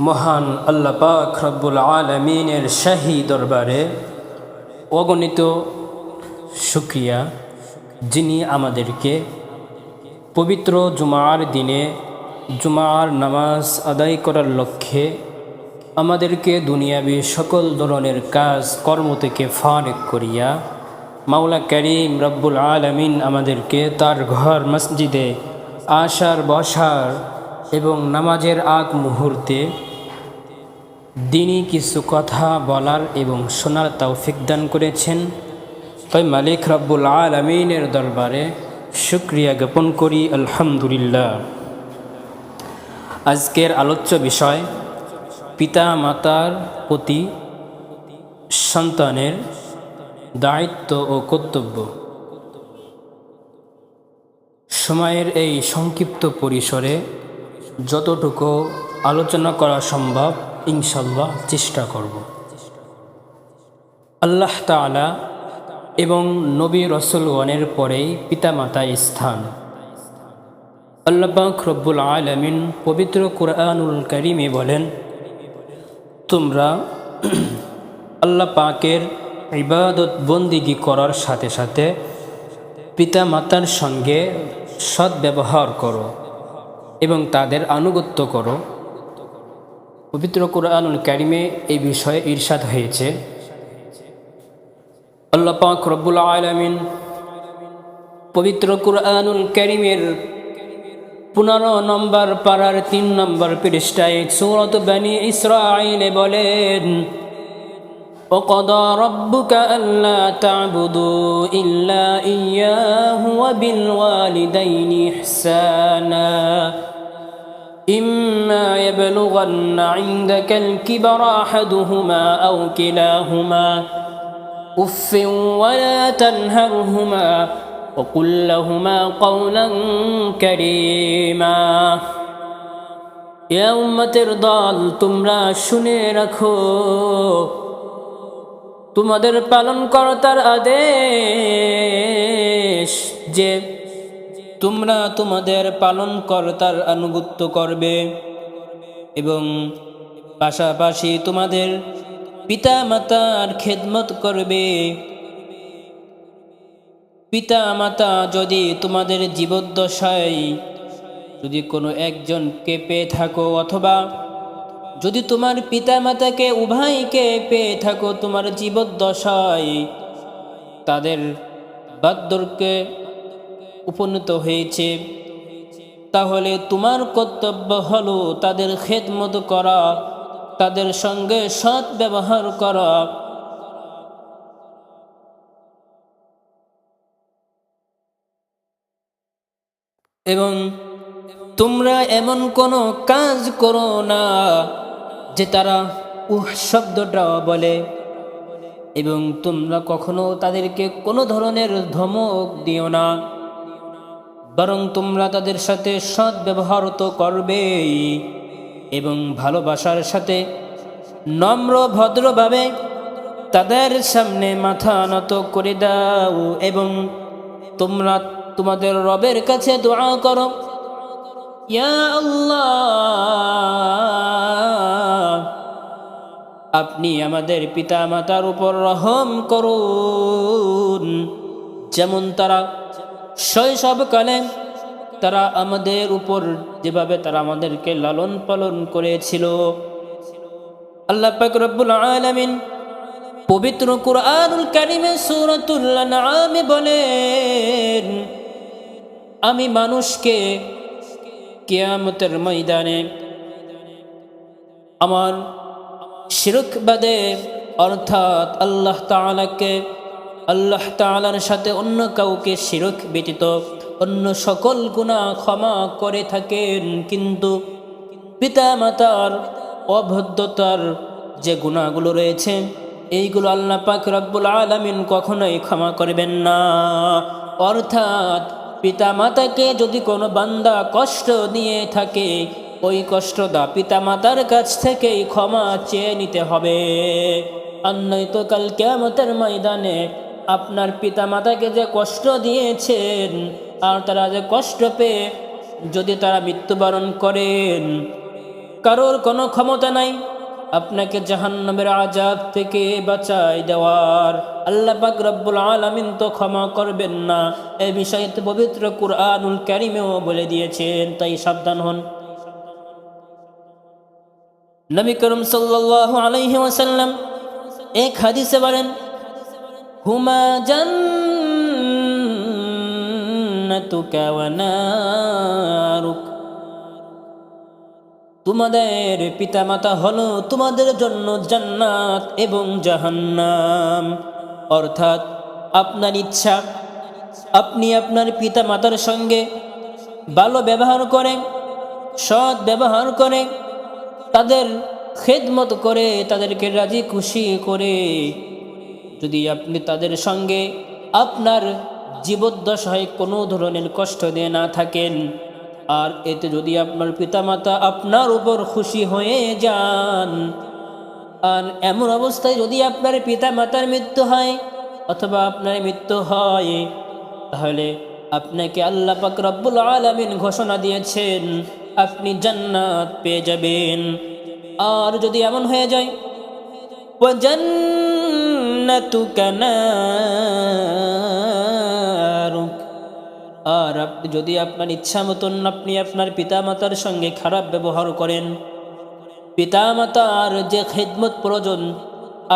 মহান আল্লাহ পাক রব্বুল আলমিনের শাহী দরবারে অগণিত শুক্রিয়া, যিনি আমাদেরকে পবিত্র জুমার দিনে জুমার নামাজ আদায় করার লক্ষ্যে আমাদেরকে দুনিয়াবি সকল ধরনের কাজ, কর্ম থেকে ফারেক করিয়া মাওলা করিম রব্বুল আলমিন আমাদেরকে তার ঘর, মসজিদে আসার, বসার এবং নামাজের আগ মুহূর্তে দিনই কিছু কথা বলার এবং শোনার তৌফিক দান করেছেন। তাই মালিক রব্বুল আলমিনের দরবারে শুক্রিয়া জ্ঞাপন করি, আলহামদুলিল্লাহ। আজকের আলোচ্য বিষয় পিতা মাতার প্রতি সন্তানের দায়িত্ব ও কর্তব্য। সময়ের এই সংক্ষিপ্ত পরিসরে যতটুকু আলোচনা করা সম্ভব ইনশাল্লাহ চেষ্টা করব। আল্লাহ তালা এবং নবী রসুলগণের পরেই পিতামাতা স্থান। আল্লাপাক রব্বুল আলমিন পবিত্র কুরআনুল করিমে বলেন, তোমরা আল্লাহ পাকের ইবাদত বন্দিগি করার সাথে সাথে পিতা মাতার সঙ্গে সদ্ব্যবহার করো এবং তাদের আনুগত্য করো। পবিত্র কোরআনুল ক্যারিমে এই বিষয়ে ঈর্ষাদ হয়েছে আল্লাহ পাক রব্বুল আলমিন পবিত্র কোরআনুল ক্যারিমের পনেরো নম্বর পাড়ার তিন নম্বর পৃষ্ঠায় সুরত বানি ইসরাইলে বলেন وقضى ربك ألا تعبدوا إلا إياه وبالوالدين إحسانا إما يبلغن عندك الكبر أحدهما أو كلاهما أف ولا تنهرهما وقل لهما قولا كريما يا أمة الضال تمرا শুনে রাখো তোমাদের পালন কর্তার আদেশ যে তোমরা তোমাদের পালন কর্তার আনুগত্য করবে এবং পাশাপাশি তোমাদের পিতা মাতার খেদমত করবে। পিতা মাতা যদি তোমাদের জীবদ্দশায় যদি কোনো একজনকে পেয়ে থাকো অথবা যদি তোমার পিতা মাতাকে উভয়কে পেয়ে থাকো তোমার জীবদ্দশায়, তাদের বাদ্যকে উপনীত হয়েছে। তাহলে তোমার কর্তব্য হলো তাদের খেদমত করা, তাদের সঙ্গে সৎ ব্যবহার করা। এবং তোমরা এমন কোনো কাজ করো না যে তারা উহ শব্দটা বলে। এবং তোমরা কখনো তাদেরকে কোনো ধরনের ধমক দিও না। বরং তোমরা তাদের সাথে সৎ ব্যবহার তো করবেই এবং ভালোবাসার সাথে নম্র, ভদ্রভাবে তাদের সামনে মাথা নত করে দাও এবং তোমরা তোমাদের রবের কাছে দোয়া করো। আপনি আমাদের পিতা মাতার উপর রহম করুন। যেমন তারা শৈশবকালে তারা আমাদের উপর যেভাবে তারা আমাদেরকে লালন পালন করেছিল। আল্লাহ পাক পবিত্র কুরআনুল কারিমে সূরাতুল আনআমে বলেন, আমি মানুষকে কিয়ামতের ময়দানে আমার শিরক অর্থাৎ আল্লাহ তাআলাকে আল্লাহ তাআলার সাথে অন্য কাউকে শিরক ব্যতীত অন্য সকল গুণা ক্ষমা করে থাকেন। কিন্তু পিতা মাতার অভদ্রতার যে গুণাগুলো রয়েছে, এইগুলো আল্লাহ পাক রব্বুল আলামিন কখনোই ক্ষমা করবেন না। অর্থাৎ পিতা মাতাকে যদি কোনো বান্দা কষ্ট দিয়ে থাকে, ওই কষ্টটা পিতা মাতার কাছ থেকেই ক্ষমা চেয়ে নিতে হবে। আর নয়তো কাল কেমতের ময়দানে আপনার পিতা মাতাকে যে কষ্ট দিয়েছেন আর তারা যে কষ্ট পেয়ে যদি তারা মৃত্যুবরণ করেন, কারোর কোনো ক্ষমতা নাই। আপনাকে জাহান্নামের আজাব থেকে বাঁচাই দেওয়ার। আল্লাহ পাক রব্বুল আলামিন তো ক্ষমা করবেন না। এই বিষয়ে পবিত্র কুরআনুল কারিমেও বলে দিয়েছেন, তাই সাবধান হন। নবী করম সাল্লাল্লাহু আলাইহি ওয়াসাল্লাম এক হাদিসে বলেন জান্নাতুকা ওয়া নারুক। তোমাদের পিতামাতা হলো তোমাদের জন্য জান্নাত এবং জাহান্নাম। অর্থাৎ আপনার ইচ্ছা, আপনি আপনার পিতামাতার সঙ্গে ভালো ব্যবহার করে সৎ ব্যবহার করে তাদের খেদমত করে, তাদেরকে রাজি খুশি করে যদি আপনি তাদের সঙ্গে আপনার জীবদ্দশায় কোনো ধরনের কষ্ট দিয়ে না থাকেন, আর এতে যদি আপনার পিতামাতা আপনার উপর খুশি হয়ে যান, আর এমন অবস্থায় যদি আপনার পিতামাতার মৃত্যু হয় অথবা আপনার মৃত্যু হয়, তাহলে আপনাকে আল্লাহ পাক রব্বুল আলামিন ঘোষণা দিয়েছেন, আপনি জান্নাত পেয়ে যাবেন। আর যদি এমন হয়ে যায় জান্নাতুকা নারুক। আর যদি আপনার ইচ্ছা মতন আপনি আপনার পিতামাতার সঙ্গে খারাপ ব্যবহার করেন পিতামাতার যে খেদমত প্রয়োজন,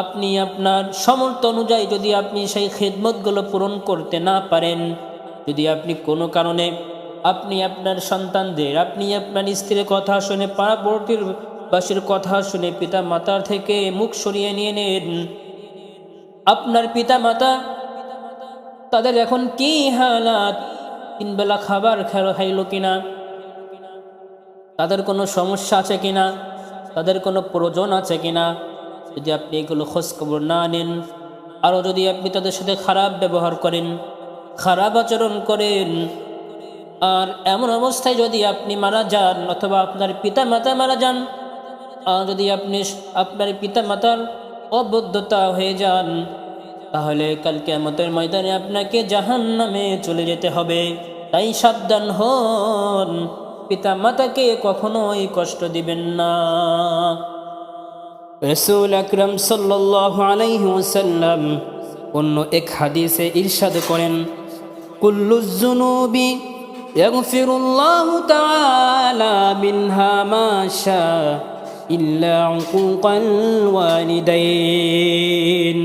আপনি আপনার সমর্থ অনুযায়ী যদি আপনি সেই খেদমতগুলো পূরণ করতে না পারেন, যদি আপনি কোনো কারণে আপনি আপনার সন্তানদের, আপনি আপনার স্ত্রীর কথা শুনে পাড়াপড়টির বাসীর কথা শুনে পিতা মাতার থেকে মুখ সরিয়ে নিয়ে নেন আপনার পিতা মাতা তাদের এখন কি হালাত? তিনবেলা খাবার খেলো খাইলো কিনা? তাদের কোনো সমস্যা আছে কিনা? তাদের কোনো প্রয়োজন আছে কিনা? যদি আপনি এগুলো খোঁজখবর না নেন, আরও যদি আপনি তাদের সাথে খারাপ ব্যবহার করেন, খারাপ আচরণ করেন, আর এমন অবস্থায় যদি আপনি মারা যান অথবা আপনার পিতা মাতা মারা যান, আর যদি আপনি আপনার পিতা মাতার অবদ্ধতা হয়ে যান তাহলে কালকে আমাদের ময়দানে আপনাকে জাহান নামে চলে যেতে হবে তাই সাবধান হন পিতা মাতাকে কখনোই কষ্ট দিবেন না রসুল আকরম সাল্লাহ আলাইহি ওসাল্লাম অন্য এক হাদিসে ইরশাদ করেন কুল্লুজুনুবি يغفر الله تعالى منها ما شاء إلا عقوق الوالدين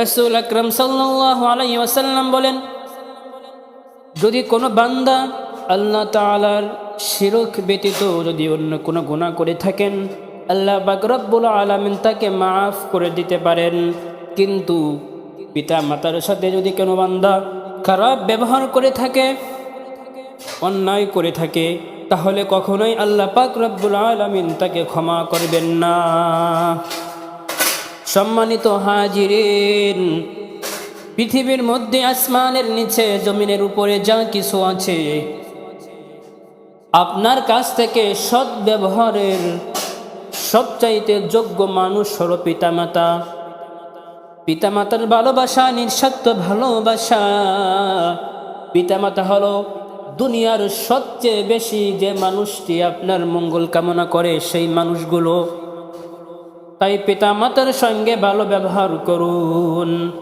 রসুল আকরম সাল্লাহ আলাই ওয়াসাল্লাম বলেন, যদি কোনো বান্দা আল্লাহ তালার শিরক ব্যতীত যদি অন্য কোনো গুণা করে থাকেন, আল্লাহ বাকরব্বুল আলমিন তাকে মাফ করে দিতে পারেন। কিন্তু পিতা মাতার সাথে যদি কোনো বান্দা খারাপ ব্যবহার করে থাকে, অন্যায় করে থাকে, তাহলে কখনোই আল্লাহ পাক রব্বুল আলমিন তাকে ক্ষমা করবেন না। সম্মানিত হাজিরিন, পৃথিবীর মধ্যে আসমানের নিচে, জমিনের উপরে যা কিছু আছে, আপনার কাছ থেকে সৎ ব্যবহারের সবচাইতে যোগ্য মানুষ হল পিতামাতা। পিতামাতার ভালোবাসা, নিঃস্বার্থ ভালোবাসা। পিতামাতা হলো দুনিয়ার সবচেয়ে বেশি যে মানুষটি আপনার মঙ্গল কামনা করে, সেই মানুষগুলো তাই পিতামাতার সঙ্গে ভালো ব্যবহার করুন।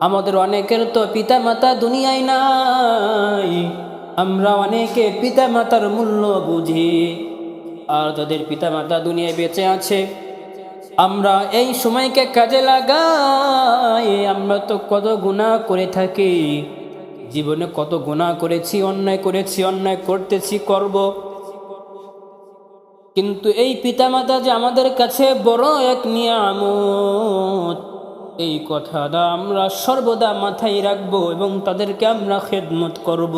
আমাদের অনেকের তো পিতামাতা দুনিয়ায় নাই। আমরা অনেকে পিতামাতার মূল্য বুঝি। আর যাদের পিতামাতা দুনিয়ায় বেঁচে আছে, আমরা এই সময়কে কাজে লাগাই। আমরা তো কত গুণা করে থাকি। জীবনে কত গুণা করেছি, অন্যায় করেছি, অন্যায় করতেছি, করব। কিন্তু এই পিতামাতা যে আমাদের কাছে বড় এক নিয়ামত, এই কথাটা আমরা সর্বদা মাথায় রাখব এবং তাদেরকে আমরা খেদমত করব।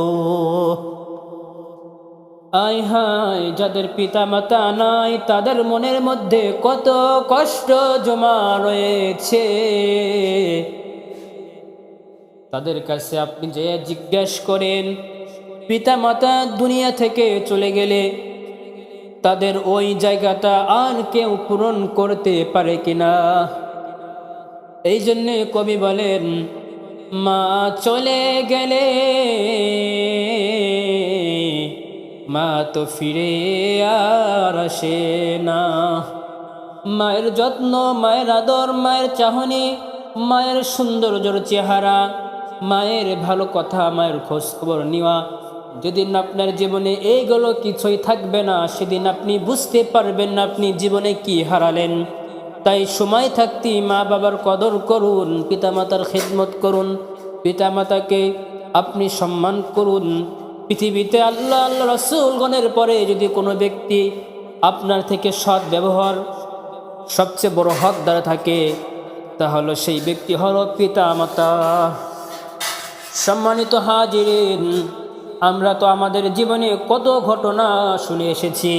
আয় হায়, যাদের পিতা মাতা নাই, তাদের মনের মধ্যে কত কষ্ট জমা রয়েছে। তাদের কাছে আপনি যে জিজ্ঞেস করেন পিতা মাতা দুনিয়া থেকে চলে গেলে তাদের ওই জায়গাটা আর কেউ পূরণ করতে পারে কিনা? এই জন্যে কবি বলেন, মা চলে গেলে, মা তো ফিরে আর আসে না। মায়ের যত্ন, মায়ের আদর, মায়ের চাহনি, মায়ের সৌন্দর্যর চেহারা, মায়ের ভালো কথা, মায়ের খোঁজ খবর নেওয়া যেদিন আপনার জীবনে এইগুলো কিছুই থাকবে না, সেদিন আপনি বুঝতে পারবেন না আপনি জীবনে কি হারালেন। তাই সময় থাকতে মা বাবার কদর করুন, পিতামাতার খেদমত করুন, পিতামাতাকে আপনি সম্মান করুন। পৃথিবীতে আল্লাহ আল্লাহ রসুলগণের পরে যদি কোনো ব্যক্তি আপনার থেকে সৎ ব্যবহার সবচেয়ে বড় হক দ্বারা থাকে, তাহলে সেই ব্যক্তি হল পিতা মাতা সম্মানিত হাজিরিন আমরা তো আমাদের জীবনে কত ঘটনা শুনে এসেছি।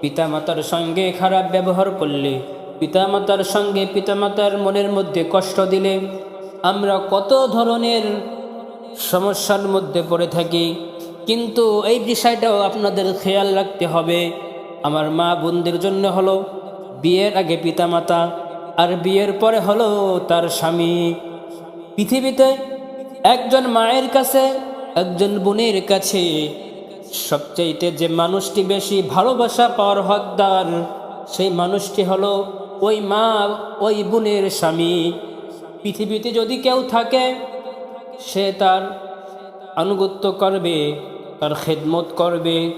পিতামাতার সঙ্গে খারাপ ব্যবহার করলে, পিতামাতার সঙ্গে পিতামাতার মনের মধ্যে কষ্ট দিলে আমরা কত ধরনের সমস্যার মধ্যে পড়ে থাকি। কিন্তু এই বিষয়টাও আপনাদের খেয়াল রাখতে হবে। আমার মা বোনদের জন্য হলো বিয়ের আগে পিতামাতা, আর বিয়ের পরে হলো তার স্বামী। পৃথিবীতে একজন মায়ের কাছে একজন বোনের কাছে, সবচাইতে যে মানুষটি বেশি ভালোবাসা পাওয়ার হকদার, সেই মানুষটি হলো ওই মা, ওই বোনের স্বামী। পৃথিবীতে যদি কেউ থাকে, সে তার আনুগত্য করবে, তার খেদমত করবে।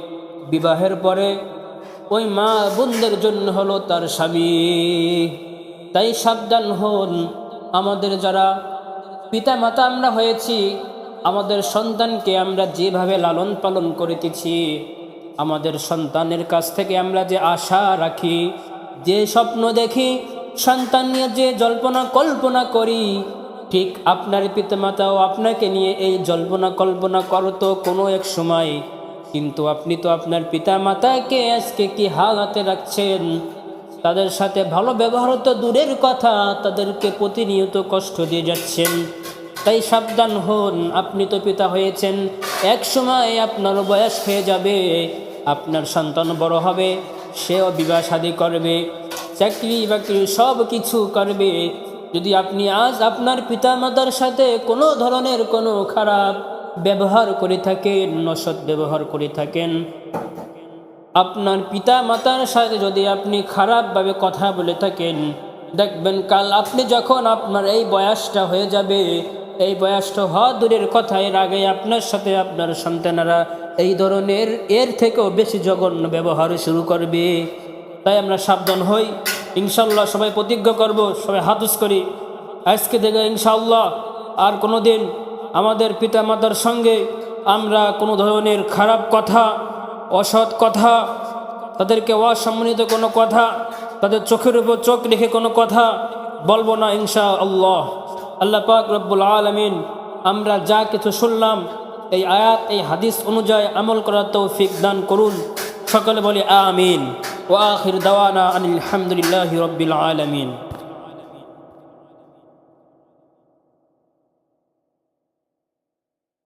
বিবাহের পরে ওই মা বোনদের জন্য হলো তার স্বামী। তাই সাবধান হন। আমাদের যারা পিতা মাতা আমরা হয়েছি আমাদের সন্তানকে আমরা যেভাবে লালন পালন করিতেছি, আমাদের সন্তানের কাছ থেকে আমরা যে আশা রাখি, যে স্বপ্ন দেখি, সন্তান নিয়ে যে জল্পনা কল্পনা করি, ঠিক আপনার পিতামাতাও আপনাকে নিয়ে এই জল্পনা কল্পনা করতো কোনো এক সময়। কিন্তু আপনি তো আপনার পিতা মাতাকে আজকে কি হালাতে রাখছেন? তাদের সাথে ভালো ব্যবহার তো দূরের কথা, তাদেরকে প্রতিনিয়ত কষ্ট দিয়ে যাচ্ছেন। তাই সাবধান হন, আপনি তো পিতা হয়েছেন। এক সময় আপনার বয়স হয়ে যাবে, আপনার সন্তান বড় হবে, সেও বিবাহ শাদী করবে, চাকরি বাকরি সব কিছু করবে। যদি আপনি আজ আপনার পিতামাতার সাথে কোনো ধরনের কোনো খারাপ ব্যবহার করে থাকেন নসৎ ব্যবহার করে থাকেন, আপনার পিতা মাতার সাথে যদি আপনি খারাপভাবে কথা বলে থাকেন, দেখবেন কাল আপনি যখন আপনার এই বয়সটা হয়ে যাবে এই বয়সটা হওয়া দূরের কথা, এর আগে আপনার সাথে আপনার সন্তানেরা এই ধরনের এর থেকেও বেশি জঘন্য ব্যবহার শুরু করবে। তাই আমরা সাবধান হই। ইনশাল্লাহ সবাই প্রতিজ্ঞা করব, সবাই হাতুস করি। আজকে থেকে ইনশাল্লাহ আর কোনো দিন আমাদের পিতা মাতার সঙ্গে আমরা কোনো ধরনের খারাপ কথা, অসৎ কথা, তাদেরকে অসম্মানিত কোনো কথা, তাদের চোখের উপর চোখ রেখে কোনো কথা বলব না ইনশা আল্লাহ আল্লাহ পাক রব্বুল আলমিন, আমরা যা কিছু শুনলাম, এই আয়াত, এই হাদিস অনুযায়ী আমল করার তৌফিক দান করুন। সকলে বলি আমিন। ও আখির দাওয়ানা আনিল হামদুলিল্লাহ রব্বিল আলমিন।